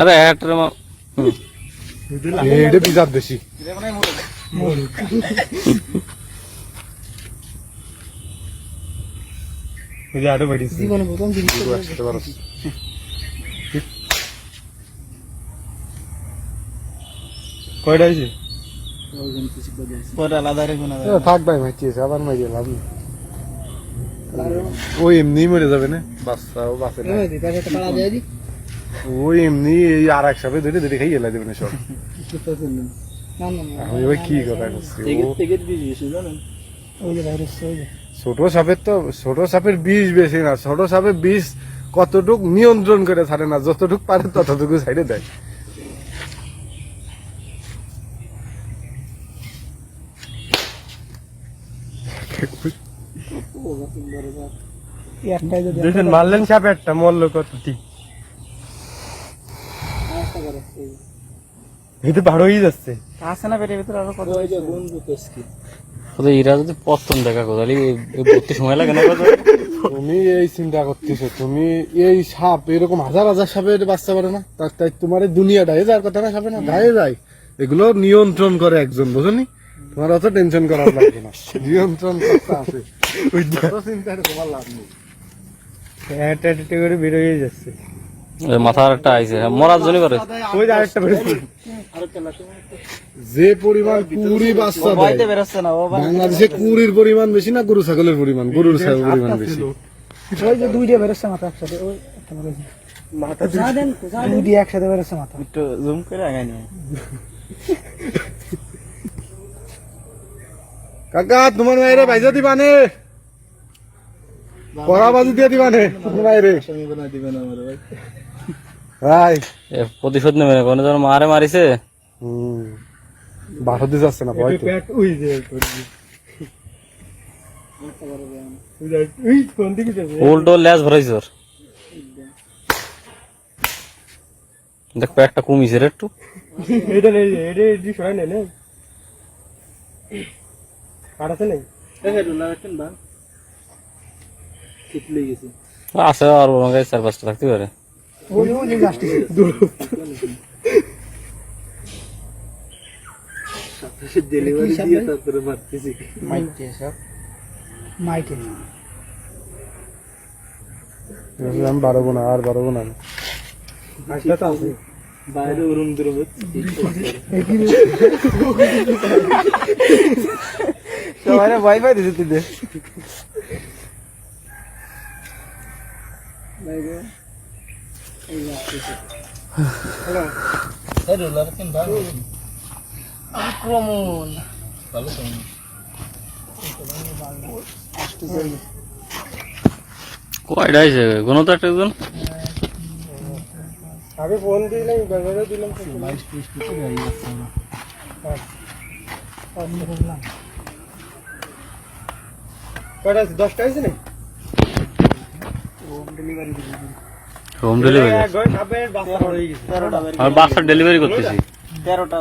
আরে হ্যাটার মা। এটা জীবনে প্রথম কয়টা হয়েছে? রেখে না। থাক ভাই মাইছি আবার মাই লাভ নেই। ওই এমনি মরে যাবে না? বাচ্চা ও বাঁচে না। ওই এমনি এই আর এক সাপে ধরে ধরে খাই গেলা দেবে না সব। না না না আমি ওই কি কথা করছি ও ছোট সাপের তো ছোট সাপের বিষ বেশি না ছোট সাপের বিষ কতটুক নিয়ন্ত্রণ করে ছাড়ে না যতটুক পারে ততটুকু সাইডে দেয়। একটাই যদি দেখেন মারলেন সাপ একটা মরল এটা হয়ে যাচ্ছে। আছে না পেটের ভিতরে আরও কত ওই যে ইরা যদি দেখা তাহলে সময় লাগে না তুমি এই চিন্তা করতেছো তুমি এই সাপ এরকম হাজার হাজার সাপের বাচ্চা পারে না? তার তাই তোমার এই দুনিয়াটা এই যার কথা না সাপে না গায়ে যায়। এগুলো নিয়ন্ত্রণ করে একজন বুঝলি তোমার অত টেনশন করার লাগবে না। নিয়ন্ত্রণ করতে আছে। হয়ে যাচ্ছে। এই মাথার একটা আইছে হ্যাঁ, মরার জন্য করে ওই যে আরেকটা যে পরিমাণ কুড়ি বাচ্চা বাংলাদেশে কুড়ির পরিমাণ বেশি না গরু ছাগলের পরিমাণ? গরুর ছাগলের পরিমাণ বেশি। ওই যে দুইটা বেরোচ্ছে মাথা একসাথে ওই একটা বেরোচ্ছে মাথা দুইটা একসাথে বেরোচ্ছে মাথা। একটু জুম করে আগাই নিয়ে কাকা তোমার মায়েরে ভাইজা দিবানে পড়া বাজু দিয়ে দিবানে তোমার মায়েরে। ভাই এ প্রতিশোধ নেবে না কোনো জন মারে মারিছে। বারো দিতে যাচ্ছে না ভয় উল্টো ল্যাজ ভরাইছে ওর। দেখ একটা কমিছে রে একটু। এটা এটা এটি সরাই না। কাটাতে নেই? আছে আর ওর চার পাঁচটা থাকতে পারে। ওই ওই যে গাছটি মাইকে সব মাইকে আমি বাড়াবো না আর বাড়াবো না বাইরে উরুম দুরুম সবাই ভয় পাই দিছে তুই আক্রমণ। কয়টা আইছে কোনো তো একটা একজন আমি ফোন দিলাম বাজারে দিলাম। বাইশ ত্রিশ কিছু গাড়ি কয়টা আছে? দশটা হয়েছে না হোম ডেলিভারি হয়ে আর বাসার ডেলিভারি করতেছি। তেরোটা